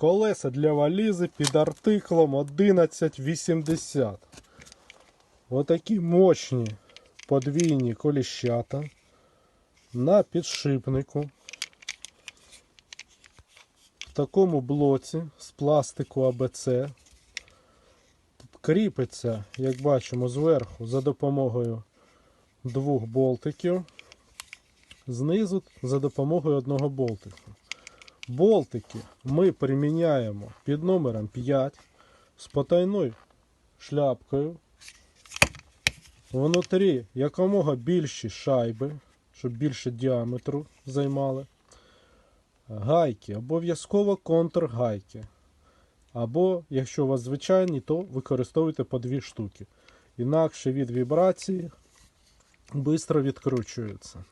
Колеса для валізи під артиклом 1180. Отакі мощні подвійні коліщата на підшипнику. В такому блоці з пластику АБЦ. Кріпиться, як бачимо, зверху за допомогою двох болтиків. Знизу за допомогою одного болтика. Болтики ми приміняємо під номером 5 з потайною шляпкою. Внутрі якомога більші шайби, щоб більше діаметру займали. Гайки, обов'язково контргайки. Або, якщо у вас звичайні, то використовуйте по дві штуки. Інакше від вібрації швидко відкручуються.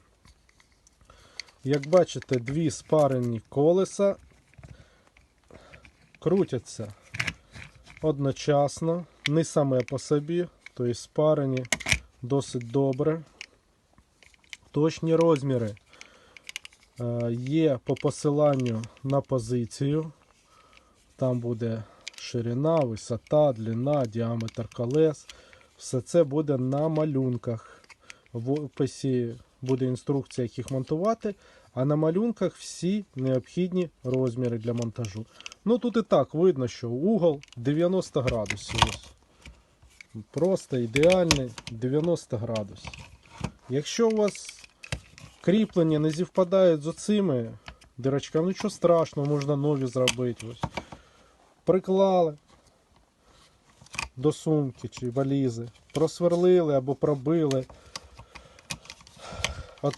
Як бачите, дві спарені колеса крутяться одночасно, не саме по собі, тобто спарені досить добре. Точні розміри е, є по посиланню на позицію. Там буде ширина, висота, длина, діаметр колес. Все це буде на малюнках. В описі буде інструкція, як їх монтувати, а на малюнках всі необхідні розміри для монтажу. Ну тут і так видно, що угол 90 градусів. Просто ідеальний 90 градусів. Якщо у вас кріплення не зівпадають з оцими дирочками, нічого страшного, можна нові зробити. Ось. Приклали до сумки чи валізи, просверлили або пробили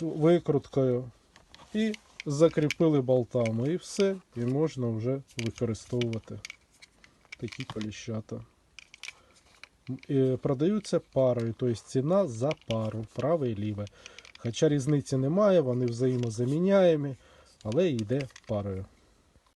викруткою і закріпили болтами. І все, і можна вже використовувати такі коліщата. Продаються парою, тобто ціна за пару, праве і ліве. Хоча різниці немає, вони взаємозаміняємі, але йде парою.